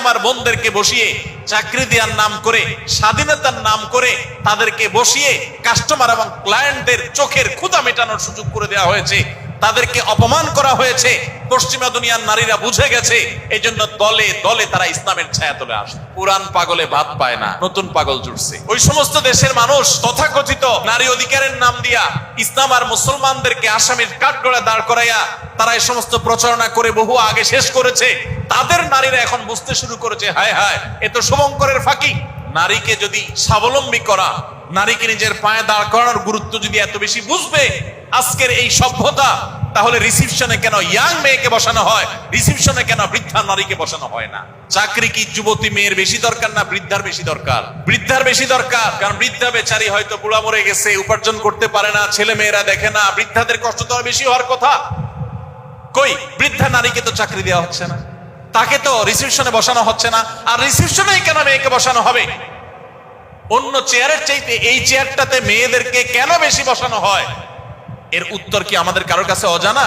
আমার বোনদেরকে বসিয়ে চাকরি দেওয়ার নাম করে, স্বাধীনতার নাম করে তাদেরকে বসিয়ে কাস্টমার এবং ক্লায়েন্টদের চোখের ক্ষুধা মেটানোর সুযোগ করে দেওয়া হয়েছে। তাদেরকে অপমান করা হয়েছে। পশ্চিমা দুনিয়ার নারীরা বুঝে গেছে এই জন্য দলে দলে তারা ইসলামের ছায়া তুলে আসে। পুরান পাগলে ভাত পায় না, নতুন পাগল জুড়ছে ওই সমস্ত দেশের মানুষ তথাকথিত নারী অধিকারের নাম দিয়া ইসলাম আর মুসলমানদেরকে আসামির কাঠগড়ে দাঁড় করাইয়া তারা এই সমস্ত প্রচারণা করে বহু আগে শেষ করেছে। তাদের নারীরা এখন বুঝতে শুরু করেছে, হায় হায়, এ তো শুভঙ্করের ফাঁকি। নারীকে যদি স্বাবলম্বী করা, নারীকে নিজের পায়ে দাঁড় করানোর গুরুত্ব যদি এত বেশি বুঝবে, আজকের এই সভ্যতা তাহলে রিসিপশনে কেন ইয়াং মেয়েকে বসানো হয়? রিসিপশনে কেন বৃদ্ধা নারীকে বসানো হয় না? চাকরি কি যুবতী মেয়ের বেশি দরকার না বৃদ্ধার বেশি দরকার? বৃদ্ধার বেশি দরকার, কারণ বৃদ্ধা বেচারি হয়তো বুড়া মরে গেছে, উপার্জন করতে পারে না, ছেলে মেয়েরা দেখে না, বৃদ্ধাদের কষ্ট তো বেশি হওয়ার কথা। কই? বৃদ্ধা নারীকে তো চাকরি দেওয়া হচ্ছে না। তাকে তো রিসিপশনে বসানো হচ্ছে না, আর রিসিপশনে কেন মেয়েকে বসানো হবে? অন্য চেয়ারের চাইতে এই চেয়ারটাতে মেয়েদেরকে কেন বেশি বসানো হয়? এর উত্তর কি আমাদের কারোর কাছে অজানা?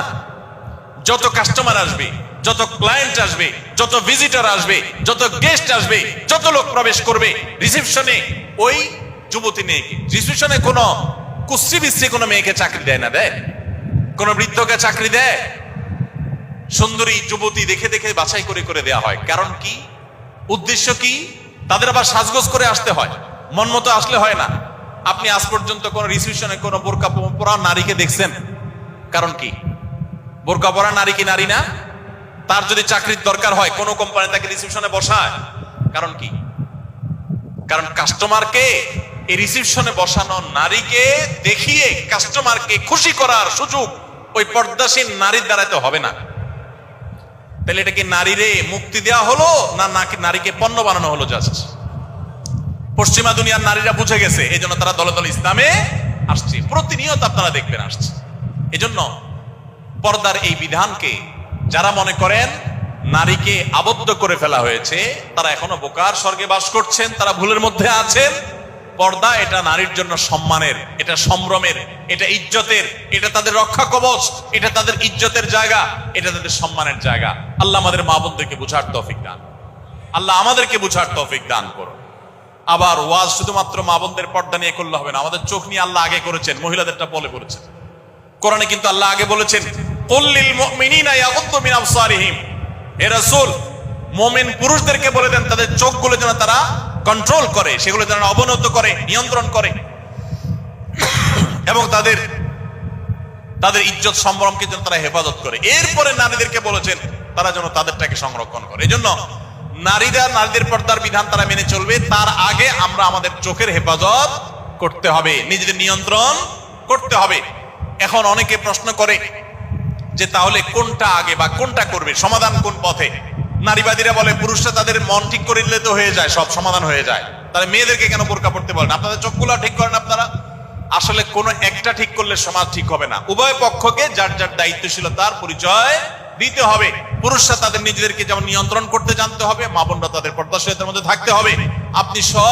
যত কাস্টমার আসবে, যত ক্লায়েন্ট আসবে, যত ভিজিটার আসবে, যত গেস্ট আসবে, যত লোক প্রবেশ করবে রিসেপশনে ওই যুবতী মেয়েকে রিসেপশনে কোনো কুশ্রী বিশ্রী কোনো মেয়েকে চাকরি দেয় না, দেয়? কোন বৃদ্ধকে চাকরি দেয়? সুন্দরী যুবতী দেখে দেখে বাছাই করে করে দেয়া হয়। কারণ কি? উদ্দেশ্য কি? তাদের আবার সাজগোজ করে আসতে হয়। মন মতো আসলে হয় না। আপনি আজ পর্যন্ত কোন রিসিপশনে কোন বোরকা পরা নারীকে দেখছেন? কারণ কি? বোরকা পরা নারী কি নারী না? তার যদি চাকরির দরকার হয়, কোন কোম্পানি তাকে রিসিপশনে বসায়। কারণ কি? কারণ কাস্টমারকে এই রিসিপশনে বসানো নারীকে দেখিয়ে কাস্টমারকে খুশি করার সুযোগ ওই পর্দাসীন নারীর দ্বারা তো হবে না। তাহলে এটা কি নারীরে মুক্তি দেওয়া হলো না নাকি নারীকে পণ্য বানানো হলো জাস্ট? পশ্চিমা দুনিয়ার নারীরা বুঝে গেছে, এই জন্য তারা দলে দলে ইসলামে আসছে। প্রতিনিয়ত আপনারা দেখবেন আসছে। এজন্য পর্দার এই বিধানকে যারা মনে করেন নারীকে আবদ্ধ করে ফেলা হয়েছে, তারা এখনও বোকার স্বর্গে বাস করছেন, তারা ভুলের মধ্যে আছেন। পর্দা এটা নারীর জন্য সম্মানের, এটা সম্ভ্রমের, এটা ইজ্জতের, এটা তাদের রক্ষা কবচ, এটা তাদের ইজ্জতের জায়গা, এটা তাদের সম্মানের জায়গা। আল্লাহ আমাদের মা বোনদেরকে বুঝার তৌফিক দান আল্লাহ আমাদেরকে বুঝার তৌফিক দান করো আবার ওয়াজ শুধুমাত্র মা বোনদের পর্দা নিয়ে করলে হবে না। আমাদের চোখ নিয়ে আল্লাহ আগে করেছেন, মহিলাদেরটা বলে করেছেন। কোরআনে কিন্তু আল্লাহ আগে বলেছেন কুল্লিল মুমিনিনা ইয়াগুদ্দু মিন আবসারিহিম। হে রাসূল, মুমিন পুরুষদেরকে বলে দেন, তাদের চোখগুলো যেন তারা কন্ট্রোল করে, সেগুলো যেন অবনত করে, নিয়ন্ত্রণ করে। এবং তাদের তাদের ইজ্জত সম্ভ্রমকে যেন তারা হেফাজত করে। এরপরে নারীদেরকে বলেছেন, তারা যেন তাদেরটাকে সংরক্ষণ করে। এই জন্য নারীরা নারীদের পর্দার বিধান তারা মেনে চলবে, তার আগে আমরা আমাদের চোখের হেফাজত করতে হবে, নিজেদের নিয়ন্ত্রণ করতে হবে। এখন অনেকে প্রশ্ন করে যে তাহলে কোনটা আগে বা কোনটা করবে, সমাধান কোন পথে? নারীবাদীরা বলে, পুরুষরা তাদের মন ঠিক করে দিলে তো হয়ে যায়, সব সমাধান হয়ে যায়। তাহলে মেয়েদেরকে কেন বোরকা পড়তে বলেন? আপনাদের চোখগুলো ঠিক করেন আপনারা? আসলে কোন একটা ঠিক করলে সমাজ ঠিক হবে না। উভয় পক্ষকে যার যার দায়িত্বশীলতার পরিচয় দিতে হবে। পুরুষরা তাদের নিজেদেরকে যেমন নিয়ন্ত্রণ করতে জানতে হবে, মা বোনরা তাদের পর্দাশীলতার মধ্যে থাকতে হবে। আপনি সব